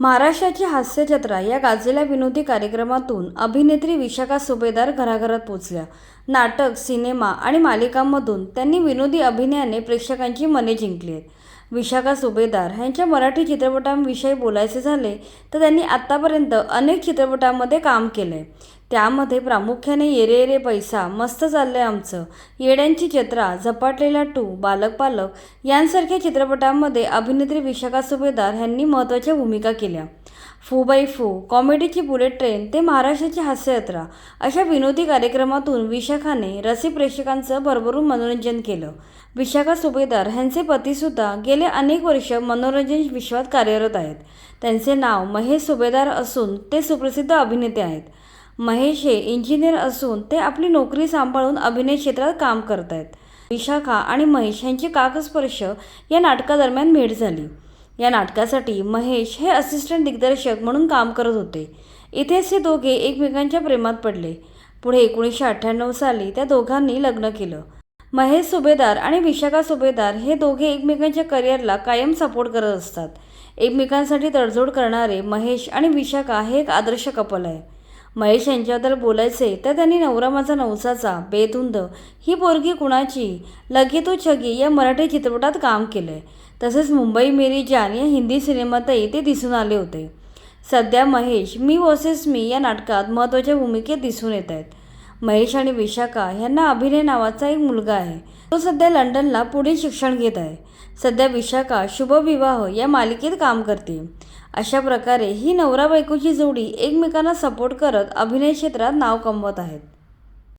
महाराष्ट्राची हास्यजत्रा या गाजलेल्या विनोदी कार्यक्रमातून अभिनेत्री विशाखा सुभेदार घराघरात पोचल्या. नाटक सिनेमा आणि मालिकांमधून त्यांनी विनोदी अभिनयाने प्रेक्षकांची मने जिंकली आहेत विशाखा सुभेदार ह्यांच्या मराठी चित्रपटांविषयी बोलायचे झाले तर त्यांनी आत्तापर्यंत अनेक चित्रपटांमध्ये काम केलं आहे त्यामध्ये प्रामुख्याने येरे येरे पैसा मस्त चाललं आहे आमचं. येड्यांची जत्रा झपाटलेला टू बालक पालक यांसारख्या चित्रपटांमध्ये अभिनेत्री विशाखा सुभेदार यांनी महत्त्वाच्या भूमिका केल्या. फू बाई फू कॉमेडीची बुलेट ट्रेन ते महाराष्ट्राची हास्ययात्रा अशा विनोदी कार्यक्रमातून विशाखाने रसिक प्रेक्षकांचं भरभरून मनोरंजन केलं. विशाखा सुभेदार ह्यांचे पतीसुद्धा गेले अनेक वर्ष मनोरंजन विश्वात कार्यरत आहेत. त्यांचे नाव महेश सुभेदार असून ते सुप्रसिद्ध अभिनेते आहेत. महेश हे इंजिनियर असून ते आपली नोकरी सांभाळून अभिनय क्षेत्रात काम करत आहेत विशाखा आणि महेश यांची काकस्पर्श या नाटकादरम्यान भेट झाली. या नाटकासाठी महेश हे असिस्टंट दिग्दर्शक म्हणून काम करत होते. इथेच हे दोघे एकमेकांच्या प्रेमात पडले. पुढे एकोणीसशे अठ्ठ्याण्णव साली त्या दोघांनी लग्न केलं. महेश सुभेदार आणि विशाखा सुभेदार हे दोघे एकमेकांच्या करिअरला कायम सपोर्ट करत असतात. एकमेकांसाठी तडजोड करणारे महेश आणि विशाखा हे एक आदर्श कपल आहे. महेश यांच्याबद्दल बोलायचे तर त्यांनी नवरा माझा नवसाचा बेधुंद ही पोरगी कुणाची? लगे तो छगी या मराठी चित्रपटात काम केलं आहे तसेच मुंबई मेरी जान या हिंदी सिनेमातही ते दिसून आले होते. सध्या महेश मी वर्सेस मी या नाटकात महत्त्वाच्या भूमिकेत दिसून येत आहेत. महेश आणि विशाखा यांना अभिनय नावाचा एक मुलगा आहे. तो सध्या लंडनला पुढील शिक्षण घेत आहे. सध्या विशाखा शुभविवाह या मालिकेत काम करते. अशा प्रकारे ही नवरा बायकोची जोडी एकमेकांना सपोर्ट करत अभिनय क्षेत्रात नाव कमवत आहेत.